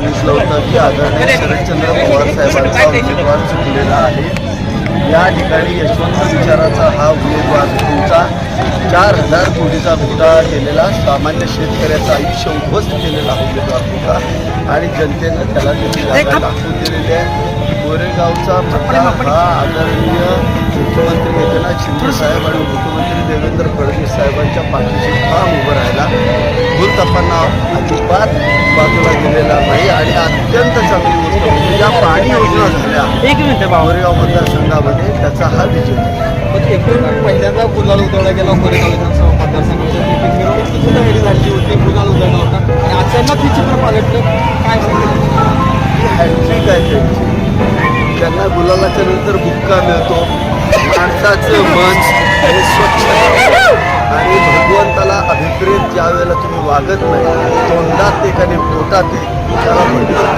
की आदरणीय शरदचंद्र पवार साहेबांचा उमेदवार चुकलेला आहे. या ठिकाणी यशवंत विचाराचा हा उमेदवार तुमचा चार हजार कोटीचा घोटाळा केलेला सामान्य शेतकऱ्याचं आयुष्य उद्ध्वस्त केलेला उमेदवार होता. आणि जनतेनं त्याला जागा दाखवून दिलेली आहे. गोरेगावचा मतदार हा आदरणीय मुख्यमंत्री एकनाथ शिंदे साहेब आणि मुख्यमंत्री देवेंद्र फडणवीस साहेबांच्या पाठीशी ठाम उभं राहिला. भूलथप्पांना अजिबात बाजूला गेलेला नाही आणि अत्यंत चांगली गोष्ट म्हणजे ज्या पाणी योजना झाल्या. एक मिनिट भाऊ गोरेगाव मतदारसंघामध्ये त्याचा हा विजय. पण एकूण पहिल्यांदा गुलाल उधळला गेला कोरेगाव विधानसभा मतदारसंघाच्या मीटिंग झाली होती गुलाल उधळला होता? आणि अचानक ही चित्र पालटलं. काय हॅट्रिक आहे त्यांची त्यांना गुलालाच्या नंतर बुक्का मिळतो माणसाचं मन हे स्वच्छ. आणि भगवंताला अभिप्रेत ज्या वेळेला तुम्ही वागत नाही तोंडात ते कधी पोटात त्याला म्हणतात.